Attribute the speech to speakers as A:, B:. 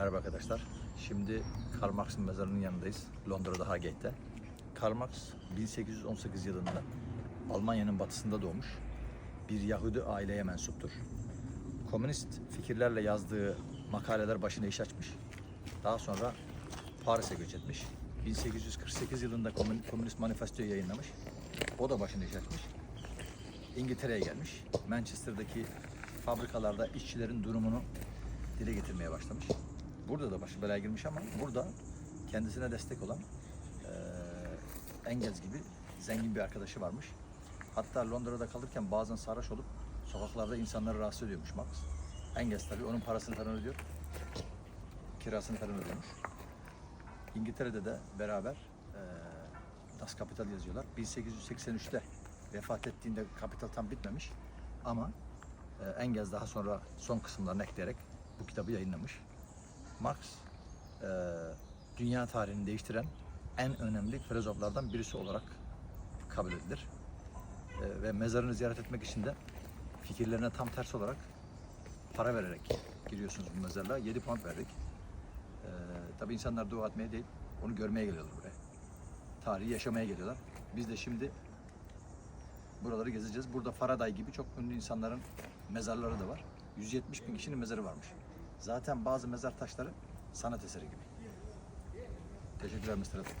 A: Merhaba arkadaşlar. Şimdi Karl Marx'ın mezarının yanındayız. Londra'da Highgate'te. Karl Marx 1818 yılında Almanya'nın batısında doğmuş. Bir Yahudi aileye mensuptur. Komünist fikirlerle yazdığı makaleler başına iş açmış. Daha sonra Paris'e göç etmiş. 1848 yılında Komün- Komünist Manifesto'yu yayınlamış. O da başına iş açmış. İngiltere'ye gelmiş. Manchester'daki fabrikalarda işçilerin durumunu dile getirmeye başlamış. Burada da başı belaya girmiş ama burada kendisine destek olan eee Engels gibi zengin bir arkadaşı varmış. Hatta Londra'da kalırken bazen sarhoş olup sokaklarda insanları rahatsız ediyormuş Marx. Engels tabii onun parasını falan ödüyor. Kirasını falan ödüyormuş. İngiltere'de de beraber eee Das Kapital yazıyorlar. 1883'te vefat ettiğinde Kapital tam bitmemiş ama e, Engels daha sonra son kısımlarını ekleyerek bu kitabı yayınlamış. Marx e, dünya tarihini değiştiren en önemli filozoflardan birisi olarak kabul edilir. E, ve mezarını ziyaret etmek için de fikirlerine tam tersi olarak para vererek giriyorsunuz bu mezarlığa. 7 pound verdik. E, tabii insanlar dua etmeye değil, onu görmeye geliyorlar buraya. Tarihi yaşamaya geliyorlar. Biz de şimdi buraları gezeceğiz. Burada Faraday gibi çok ünlü insanların mezarları da var. 170 bin kişinin mezarı varmış. Zaten bazı mezar taşları sanat eseri gibi. Teşekkürler Mr. Atak.